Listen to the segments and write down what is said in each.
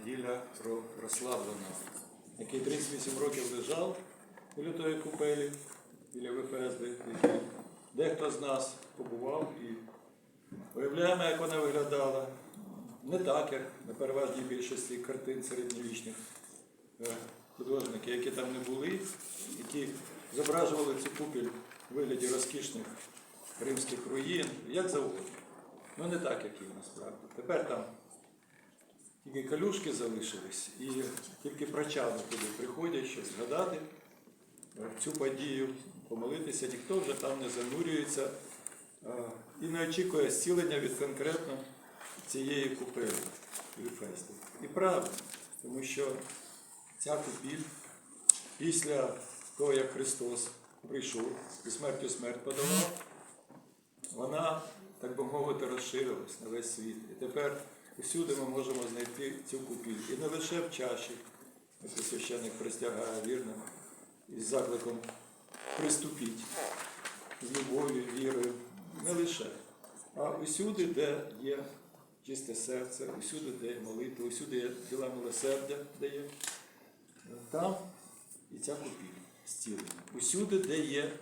неділя розслабленого, який 38 років лежав біля тої купелі, біля Вифезди, в якій дехто з нас побував і уявляємо, як вона виглядала. Не так, як на переважній більшості картин середньовічних е, художників, які там не були, які зображували цю купіль у вигляді розкішних римських руїн, як завгодно. Ну не так, як і насправді. Тепер там тільки калюшки залишились, і тільки прочани туди приходять, щоб згадати цю подію, помолитися, ніхто вже там не занурюється і не очікує зцілення від конкретно цієї купелі Вільфесту. І правда, тому що ця купіль після того, як Христос прийшов і смертю смерть подавав, вона, так би мовити, розширилась на весь світ. І тепер усюди ми можемо знайти цю купіль. І не лише в чаші, як священник простягає вірним, із закликом приступіть з любов'ю, вірою, не лише, а усюди, де є чисте серце, усюди, де є молитва, усюди є діла милосердя, де є, там і ця купіль зцілення. Усюди, де є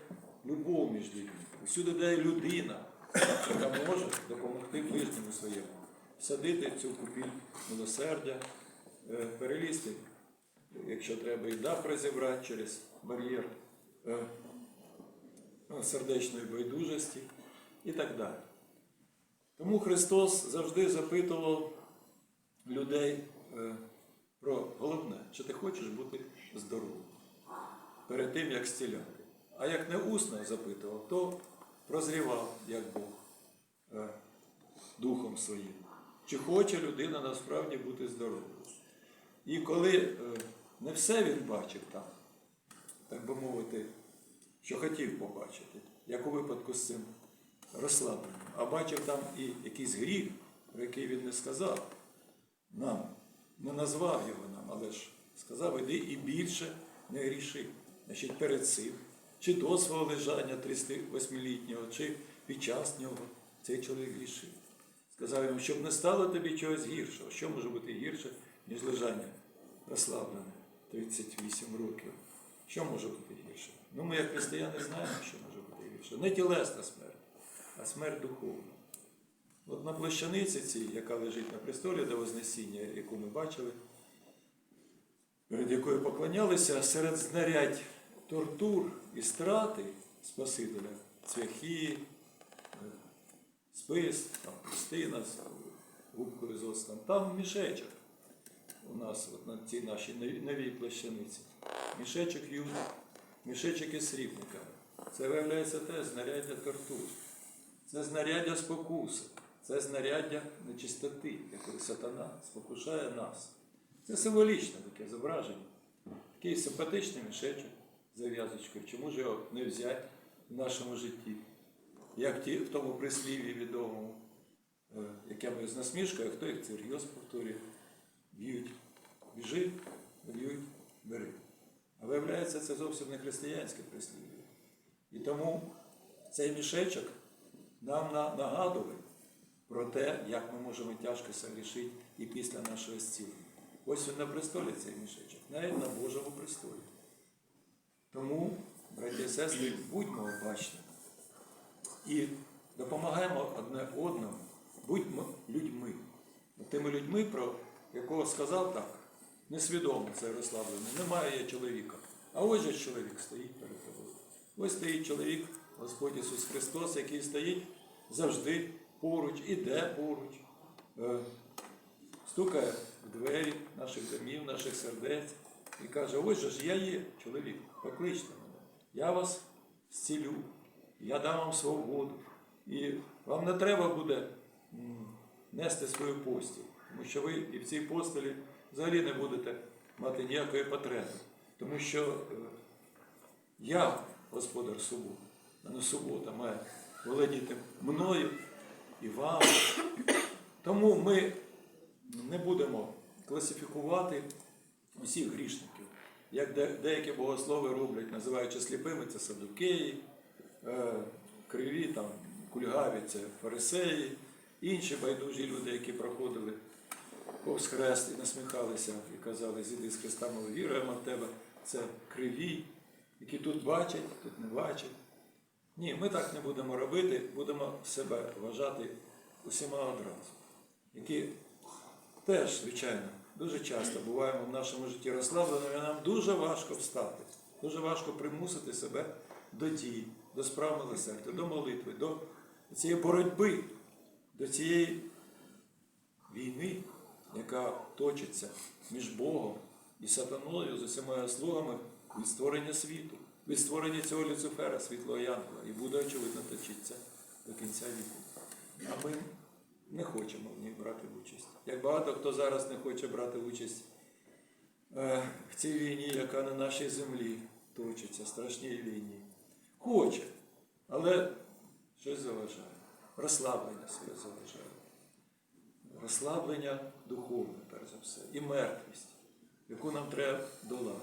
любов між людьми, усюди, де є людина, яка може допомогти ближньому своєму, всадити цю купіль милосердя, е, перелізти, якщо треба, і дах розібрати через бар'єр е, ну, сердечної байдужості і так далі. Тому Христос завжди запитував людей е, про головне, чи ти хочеш бути здоровим перед тим, як зціляти. А як не усно запитував, то прозрівав, як Бог духом своїм. Чи хоче людина насправді бути здоровою? І коли е, не все він бачив там, так би мовити, що хотів побачити, як у випадку з цим розслабленим, а бачив там і якийсь гріх, про який він не сказав нам, не назвав його нам, але ж сказав, іди і більше не гріши. Значить, перед цим, чи до свого лежання 38-літнього, чи під час нього цей чоловік грішив. Сказав йому, щоб не стало тобі чогось гіршого. Що може бути гірше, ніж лежання розслаблене 38 років? Що може бути гірше? Ну, ми, як християни, знаємо, що може бути гірше. Не тілесна смерть, а смерть духовна. От на площаниці цій, яка лежить на престолі до Вознесіння, яку ми бачили, перед якою поклонялися, серед знарядь тортур і страти Спасителя, цвяхи, спис, там, пустина з оцтом, там мішечок у нас от на цій нашій новій- площаниці. Мішечок юний, мішечок із срібниками. Це виявляється теж знаряддя тортур. Це знаряддя спокуси, це знаряддя нечистоти, якою сатана спокушає нас. Це символічне таке зображення. Такий симпатичний мішечок зав'язочкою. Чому ж його не взяти в нашому житті? Як ті, в тому прислів'ї відомому, е, яке ми з насмішкою, а хто їх серйоз повторює, б'ють, біжи, б'ють, бери. А виявляється, це зовсім не християнське прислів'я. І тому цей мішечок нам нагадує про те, як ми можемо тяжко согрішити і після нашого зцілення. Ось він на престолі цей мішечок, навіть на Божому престолі. Тому, браті і сестри, будьмо обачними і допомагаємо одне одному, будьмо людьми. Тими людьми, про якого сказав так, несвідомо це розслаблений, немає я чоловіка. А ось же чоловік стоїть перед тобою. Ось стоїть чоловік, Господь Ісус Христос, який стоїть завжди поруч, іде поруч, е, стукає в двері наших домів, наших сердець і каже, ось же ж я є чоловік, покличте мене, я вас зцілю, я дам вам свободу. І вам не треба буде нести свою постіль, тому що ви і в цій постелі взагалі не будете мати ніякої потреби. Тому що е, я господар суботи, а не субота має володіти мною і вами. Тому ми не будемо класифікувати усіх грішників. Як де- деякі богослови роблять, називаючи сліпими, це садукеї, криві, там, кульгаві це фарисеї, інші байдужі люди, які проходили повз хрест і насміхалися і казали, зійди з Христа, ми віруємо в тебе. Це криві, які тут бачать, тут не бачать. Ні, ми так не будемо робити, будемо себе вважати усіма одразу, які теж, звичайно, дуже часто буваємо в нашому житті розслабленими, нам дуже важко встати, дуже важко примусити себе до дій, до справ милосердя, до молитви, до цієї боротьби, до цієї війни, яка точиться між Богом і сатаною з усіма слугами від створення світу, від створення цього Люцифера, світлого Янгола, і буде, очевидно, точитися до кінця віку. А ми не хочемо в ній брати участь. Як багато хто зараз не хоче брати участь е, в цій війні, яка на нашій землі точиться, страшній війні. Хоче, але щось заважає. Розслаблення своє заважає. Розслаблення духовне, перш за все, і мертвість, яку нам треба долати.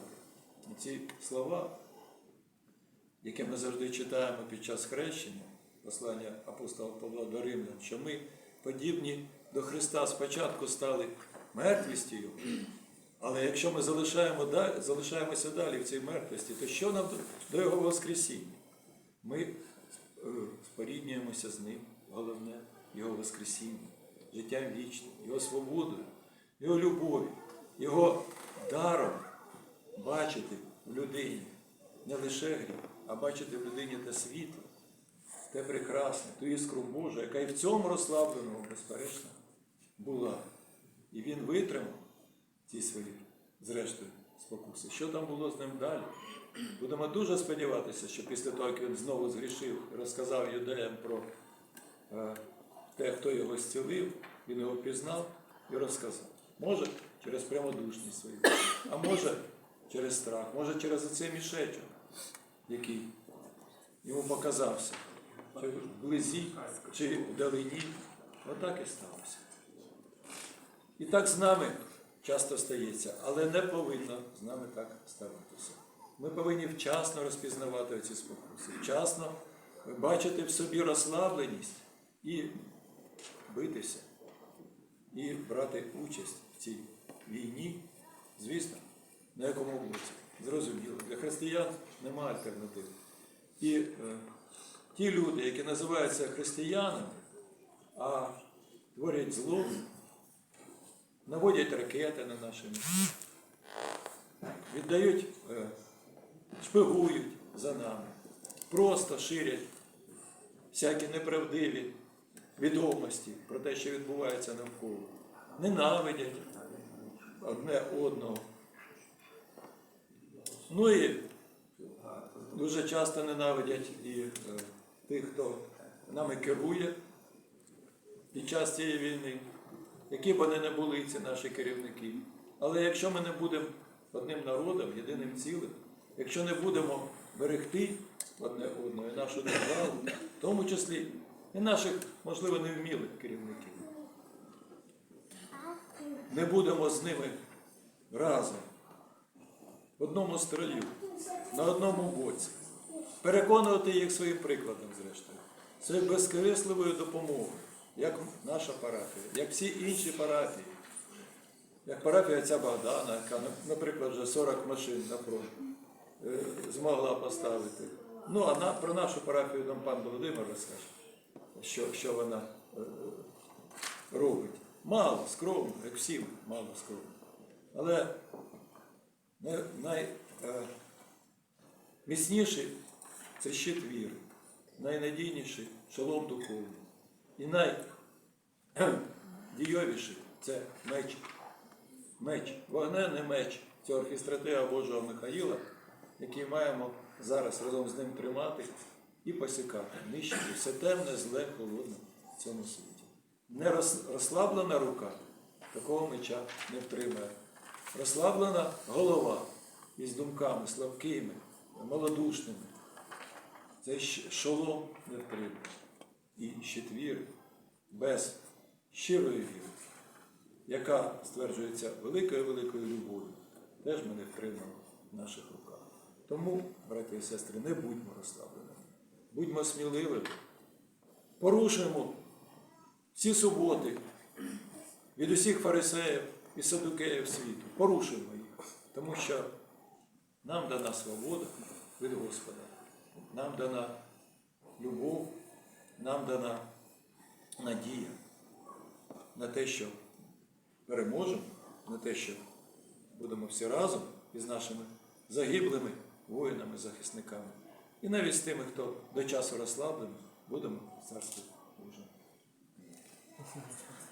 І ці слова, які ми завжди читаємо під час хрещення, послання апостола Павла до Римлян, що ми подібні до Христа спочатку стали мертвістю але якщо ми залишаємо, залишаємося далі в цій мертвості, то що нам до Його Воскресіння? Ми е, споріднюємося з Ним, головне, Його Воскресіння, життям вічним, Його свободою, Його любов'ю, Його даром бачити в людині не лише гріх, а бачити в людині те світло, те прекрасне, ту іскру Божу, яка і в цьому розслабленому, безперечно, була. І він витримав ці свої, зрештою, спокуси. Що там було з ним далі? Будемо дуже сподіватися, що після того, як він знову згрішив розказав юдеям про е, те, хто його зцілив, він його пізнав і розказав. Може, через прямодушність свою, а може через страх, може через оцей мішечок, який йому показався, чи вблизі, чи вдалині. Отак і сталося. І так з нами часто стається, але не повинно з нами так ставатися. Ми повинні вчасно розпізнавати ці спокуси, вчасно бачити в собі розслабленість і битися, і брати участь в цій війні, звісно, на якому боці. Зрозуміло, для християн немає альтернативи. І е, ті люди, які називаються християнами, а творять зло, наводять ракети на наше місто, віддають, е, шпигують за нами, просто ширять всякі неправдиві відомості про те, що відбувається навколо, ненавидять одне одного. Ну і дуже часто ненавидять і е, тих, хто нами керує під час цієї війни, які б вони не були, ці наші керівники. Але якщо ми не будемо одним народом, єдиним цілим, якщо не будемо берегти одне одного і нашу державу, в тому числі і наших, можливо, невмілих керівників, не будемо з ними разом, в одному строю, на одному боці, переконувати їх своїм прикладом, зрештою, це безкорисливою допомогою, як наша парафія, як всі інші парафії, як парафія отця Богдана, яка, наприклад, вже 40 машин на фронт змогла поставити. Ну, а про нашу парафію нам пан Володимир розкаже, що, що вона е, робить. Мало, скромно, як всім, мало скромно. Але найміцніший це щит віри, найнадійніший шолом духовний. І найдійовіший це меч. Меч, вогненний меч цього архістратега Божого Михаїла, який маємо зараз разом з ним тримати і посікати, нищити все темне, зле, холодне в цьому світі. Не роз- розслаблена рука такого меча не втримає. Розслаблена голова із думками слабкими, малодушними. Цей шолом не втримає. І щит віри без щирої віри, яка стверджується великою-великою любов'ю, теж ми не втримаємо в наших руках. Тому, браті і сестри, не будьмо розслабленими, будьмо сміливими, порушуємо всі суботи від усіх фарисеїв і садукеїв світу. Порушуємо їх, тому що нам дана свобода від Господа, нам дана любов, нам дана надія на те, що переможемо, на те, що будемо всі разом із нашими загиблими воїнами, захисниками. І навіть з тими, хто до часу розслаблений, будемо Божому.